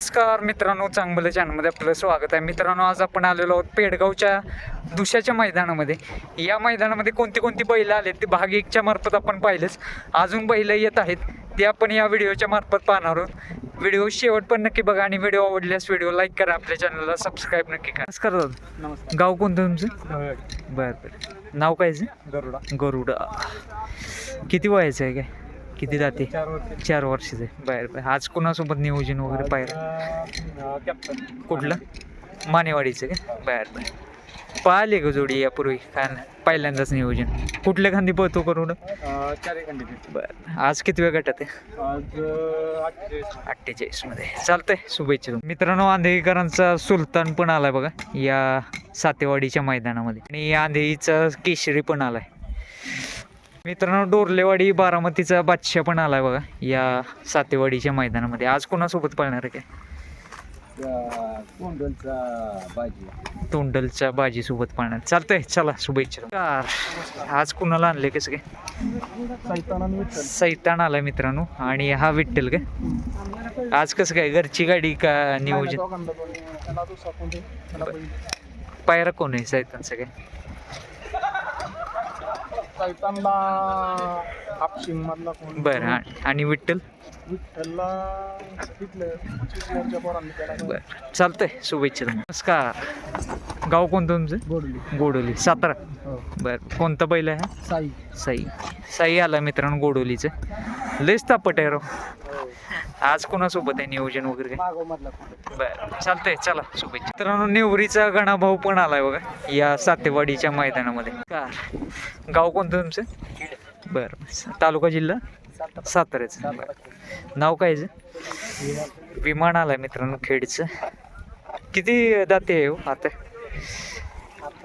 नमस्कार मित्रांनो चांगलं चॅनलमध्ये आपलं स्वागत आहे. मित्रांनो आज आपण आलेलो आहोत पेडगावच्या दुशाच्या मैदानामध्ये. या मैदानामध्ये कोणती कोणती बैल आलेत? ते भाग एकच्या मार्फत आपण पाहिलेच. अजून बैल येत आहेत. ते आपण या व्हिडिओच्या मार्फत पाहणार आहोत. व्हिडिओ शेवट पण नक्की बघा आणि व्हिडिओ आवडल्यास व्हिडिओ लाईक करा. आपल्या चॅनलला सबस्क्राईब नक्की करा. नमस्कार दादा. नमस्कार. गाव कोणतं तुमचं? बरं बरं. नाव काय गरुडा. गरुडा. किती वयाचं आहे काय? किती जाते? चार वर्ष चार वर्षाचे. बाहेर बाहेर आज कोणासोबत नियोजन वगैरे कॅप्टन कुठलं? मानेवाडीचं का? बाहेर बाहेर पाहिले का जोडी यापूर्वी? काय नाही पहिल्यांदाच नियोजन. कुठल्या खांदी पळतो करून बरं. आज किती वेळ गटात आहे? आज अठ्ठेचाळीस अठ्ठेचाळीस. मध्ये चालतंय. शुभेच्छा मित्रांनो आंधेकरांचा सुलतान पण आलाय बघा. या सातेवाडीच्या मैदानामध्ये. आणि आंधेईचा केशरी पण आलाय. मित्रांनो डोरलेवाडी बारामतीचा बादशाह पण आलाय बघा या सातेवाडीच्या मैदानामध्ये. आज कोणासोबत पळणार आहे? काय बाजी. तोंडलच्या बाजीसोबत चालतंय चला शुभेच्छा. आज कुणाला आणले कसं काय? सैताना सैतान आलाय मित्रांनो आणि हा विठ्ठल काय? आज कसं काय घरची गाडी का नियोजन. पायरा कोण आहे सैतानचं काय? सैतानला हापशिंग मधला कोण? बरं आणि विठ्ठल? विठ्ठलला तिथलं चिखल्याच्या पोरांनी त्याला बरं. चालतंय शुभेच्छा. नमस्कार. गाव कोणतं तुमचं? गोडली. गोडोली. सातारा? हो. बरं. कोणतं बैल आहे? साई. साई. साई आला मित्रांनो गोडोलीचं. लयच तापट आहे राव आज कोणासोबत आहे नियोजन वगैरे काय? बरं चालतंय चला शुभेच्छा. मित्रांनो नेवरीचा गणाभाऊ पण आलाय बघा या सातेवाडीच्या मैदानामध्ये. का गाव कोणतं तुमचं? बरं तालुका जिल्हा? साताऱ्याचं. बरं. नाव काय आहे विमान आलाय मित्रांनो खेडचं. किती दाते आहे हो आता?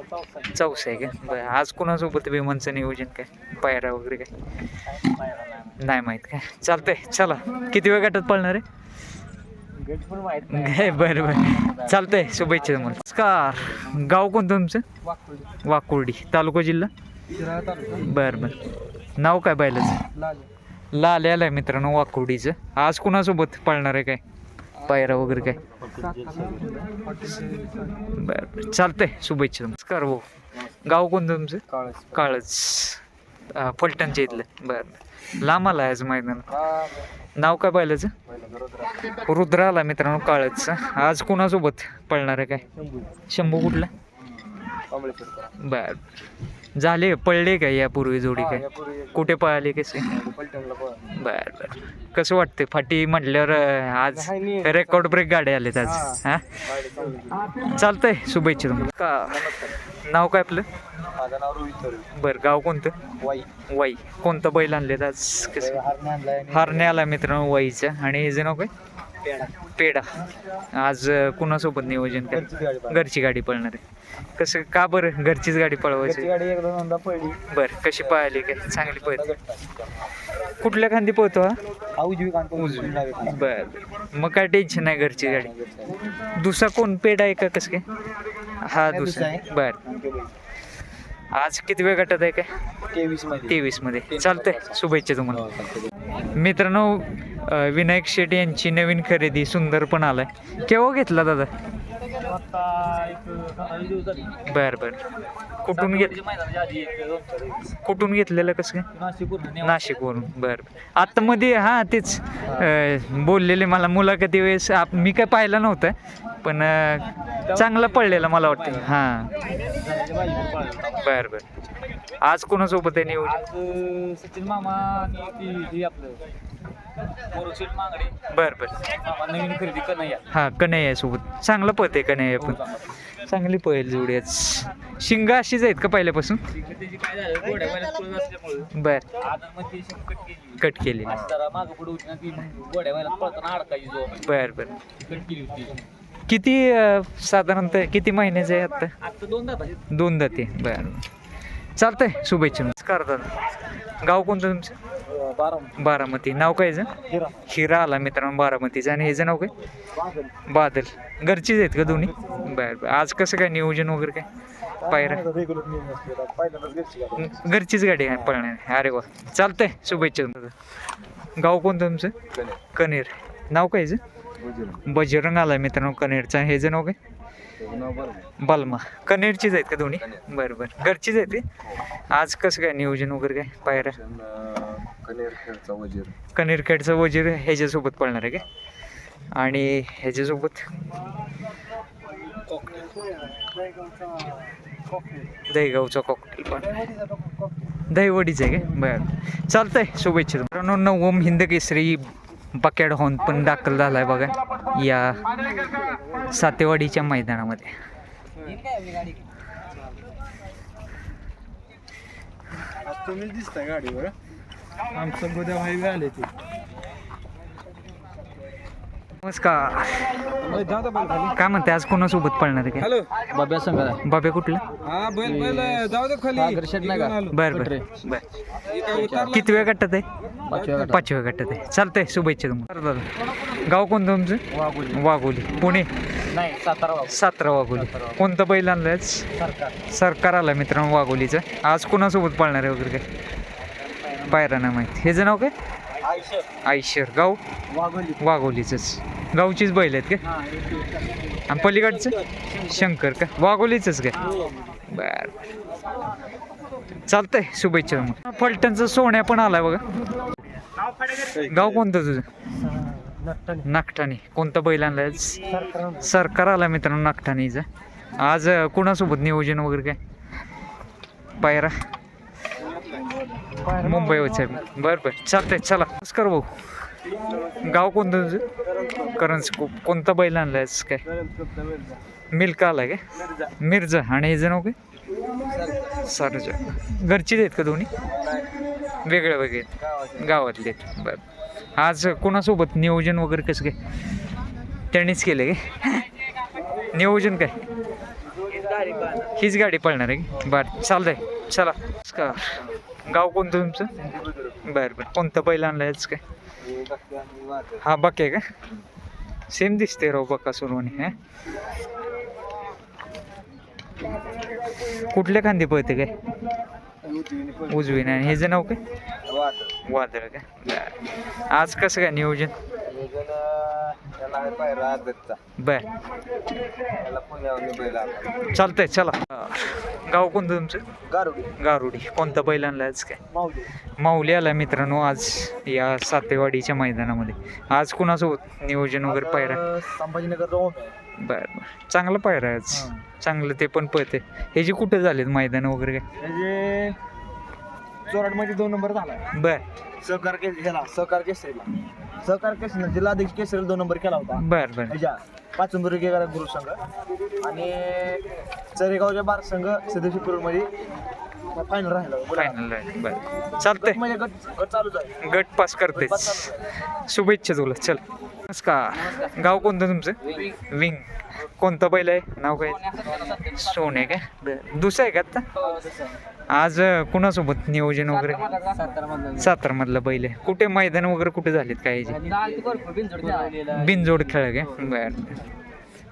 चौसा आहे का? बरं आज कोणासोबत विमानचं नियोजन काय? पायरा वगैरे काय? नाही माहीत काय. चालतंय चला. किती वेळ गटात पळणार आहे? बरं बरं. चालतंय शुभेच्छा तुम्हाला. नमस्कार. गाव कोणतं तुमचं? वाकुर्डी. तालुका जिल्हा? बरं बरं. नाव काय पाहिलंच लाल. लाल आलाय मित्रांनो वाकुर्डीचं. आज कुणासोबत पळणार आहे काय? पायरा वगैरे काय? बरं बरं. चालतंय शुभेच्छा नमस्कार भाऊ. गाव कोणतं तुमचं? काळच फलटणच्या इथलं. बरं लांब आला आज मैदान. नाव काय पाहिलंच रुद्र आला मित्रांनो काळच आज कोणासोबत पळणार आहे काय? शंभू कुठला? बर. झाले पळले काय यापूर्वी जोडी काय? कुठे पळाले कसे बर बर. कसं वाटते फाटी म्हटल्यावर आज रेकॉर्ड ब्रेक गाड्या आलेत आज हा चालतंय शुभेच्छा तुम्हाला. का? नाव काय आपलं? माझं नाव रोहित बरं गाव कोणतं? वाई. वाई. कोणतं बैल आणलेत आज? कसं? हरणे आला मित्रांनो वाईचं. आणि हे जे नाव काय? पेढा. आज कुणासोबत नियोजन काय घरची गाडी पळाली. पळणार आहे. कसं का बरं घरचीच गाडी पळवायची? गाडी एकदा दोनदा पडली बरं कशी पळाली? काय चांगली पळते. कुठल्या खांदी पळतो हा? उजवी उजवी. बरं. मग काय टेन्शन नाही घरची गाडी. दुसरा कोण? पेढा आहे का कसं काय? हा दुसरा. बरं. आज किती वेळ गटात आहे काय? तेवीसमध्ये तेवीसमध्ये चालतंय. शुभेच्छा तुम्हाला. हो. मित्रांनो विनायक शेट्टी यांची नवीन खरेदी सुंदर पण आलाय. केव्हा घेतला दादा. बर बर. कुठून घेत दिवस. कुठून घेतलेलं कसं काय? नाशिकवरून बर आता मध्ये हा तेच. बोललेले मला मुलाखती वेळेस आप- मी काय पाहिलं नव्हतं. पण चांगला पडलेला मला वाटतं. हां. बर बर. आज कोणासोबत आहे नियोजन? आज सचिन मामा आणि ती ही आपलं. मोरशेट मांगडे. बर बर. मामा नवीन खरेदी कन्हैया. हा कन्हैया सोबत चांगलं पळत आहे कन्हैया पण. चांगली पळेल जोडी आज. शिंगा अशीच आहेत का पहिल्यापासून? तिकडे त्याची काय झालं? गोड्या महिन्यात पळत असल्यामुळं. बर. मग ती केली. कट केलेली असं जरा मागं पुढे होती ना ती मग गोड्या महिन्यात पळताना अडकायची जो बर बर. कट केली होती. किती अं, साधारणतः किती महिन्याचे आहे आता? आता दोन दादा दोन दाते बर. चालतंय शुभेच्छा. नमस्कार दादा. गाव कोणतं तुमचं? बारा बारामती. नाव काय याचं? हिरा. हिरा आला मित्रांनो बारामतीचं. आणि ह्याचं नाव काय? बादल. बादल. घरचीच आहेत का दोन्ही? बर बर. आज कसं काय नियोजन वगैरे काय? पायरा? रेग्युलर नियम असते. पहिल्यांदाच घरची गाडी घरचीच गाडी आहे पळणार अरे वा. चालतंय शुभेच्छा दादा गाव कोणतं तुमचं? कनेर. नाव काय याचं? बजरंग. आलाय मित्रांनो कनेरचा. हे जे नाव काय बलमा. कनेरचीच आहेत का दोन्ही? बरं बरं. घरचीच आहेत ते? आज कसं काय नियोजन वगैरे काय पायऱ्या? कनेर खेळचा वजीर. कनेरखेडचं वजीर ह्याच्यासोबत पळणार आहे काय आणि ह्याच्यासोबत? दहीगावचा कॉकटेल पण. दहीवडीच आहे काय बरं. चालतंय शुभेच्छा. मित्रांनो नवम हिंद केसरी बकेड होऊन पण दाखल झालाय बघा. या सातेवाडीच्या मैदानामध्ये. तुम्ही गाडीवर. आमचं गोद्या भाई आले ते. नमस्कार. काय म्हणते आज कोणासोबत पळणार आहे काय? हॅलो. बाब्या संघ बाबे कुठलं? हा बैल बैल जाऊ दे खाली. नाही का? बरं बरं. बरं. किती वेळ गट्टात आहे? पाचव्या गट्टात आहे. चालतंय शुभेच्छा तुम्हाला. बरं दादा गाव कोणतं तुमचं? वाघोली. पुणे? नाही सातारा सातरा वाघोली. कोणतं बैल आणलंय आज? सरकार. सरकार आलं मित्रांनो वाघोलीचं. आज कोणासोबत पाळणार आहे वगैरे काय? पायरा नाही माहिती ह्याचं नाव काय? आयशर. गाव? वाघोली. वाघोलीचंच. गावचीच बैल आहेत का? आणि पलीकडचं? शंकर. का? वाघोलीचंच काय बर. चालतंय शुभेच्छा मग फलटणचं सोन्या पण आलाय बघा. गाव कोणतं तुझं? नागठाणे कोणतं बैल आणलाय? सरकार. आला मित्रांनो नागठाणेचं आज कुणासोबत नियोजन वगैरे काय? पायरा? मुंबईवरच आहे बरं बरं. चालतंय चला. नमस्कार भाऊ. गाव कोणतं तुझं? करंज कोणता बैल आणलाय आहेस काय? मिल्क आला काय? मिर्झा आणि हे नाव काय? सरजा. घरचीच आहेत का दोन्ही? वेगळे वेगळे आहेत. गावातले आहेत. बरं. आज कोणासोबत नियोजन वगैरे कसं काय? त्यांनीच केलं काय? नियोजन काय? हीच गाडी पळणार आहे की? बरं चालतंय. चला. नमस्कार. गाव कोणतं तुमचं? बरं बरं. कोणतं बैल आणलं आहेच काय? हा बके आहे का? सेम दिसते राव बका सुरवानी हा? कुठल्या खांदी पळते काय? उजवी नाही ह्याचं नाव काय? वादळ काय आज कसं काय नियोजन? त्याला आहे पायरा आदतचा बर. त्याला पुण्यावर बैल आला चालतंय चला. गाव कोणतं तुमचं? गारुडी. गारुडी. कोणता बैल आणला आज काय? माऊली. माऊली आला मित्रांनो आज या सातेवाडीच्या मैदानामध्ये. आज कुणासोबत नियोजन वगैरे पायरा? संभाजीनगर बर बर. चांगलं पायरा आहे आज. चांगलं ते पण पळते हे जे कुठे झालेत मैदान वगैरे काय? म्हणजे चोराडमध्ये दोन नंबर झाला बर. सहकार ह्याला सहकार केसरीला. सहकार केसरी जिल्हाध्यक्ष केसरीला दोन नंबर केला होता. बर बर. ह्याच्या पाचंबरी गेला गुरु संघ. आणि चरेगावच्या बार संघ सदस्यपूरमध्ये फायनल राहिला फायनल आहे बर. चालतंय. म्हणजे गट गट चालूच आहे. गट पास करतेच. शुभेच्छा तुला. चल. नमस्कार. गाव कोणतं तुमचं? विंग. कोणतं बैल आहे? नाव काय? सोने का दुसरं आहे का आत्ता? आज कुणासोबत नियोजन वगैरे? सातारमधलं बैल आहे. कुठे मैदान वगैरे कुठे झालेत काय बिनजोड खेळ का बर.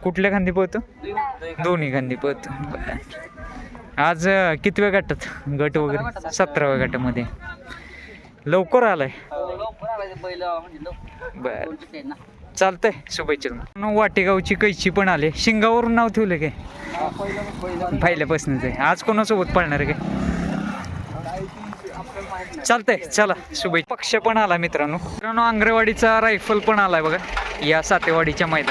कुठल्या खांदी पळतो? दोन्ही खांदी पळतो. आज कितव्या गटात? गट वगैरे? सतराव्या गटामध्ये. लवकर आलाय. बर. चालतंय शुभेच्छा तुम्हाला. वाटेगावची कैची पण आले. शिंगावरून नाव ठेवलं काय? पहिल्यापासूनच आहे. आज कोणासोबत पळणार आहे काय? चालतंय चला शुभेच्छा. पक्ष पण आला मित्रांनो. मित्रांनो आंग्रेवाडीचा रायफल पण आलाय बघा. या सातेवाडीच्या मैदान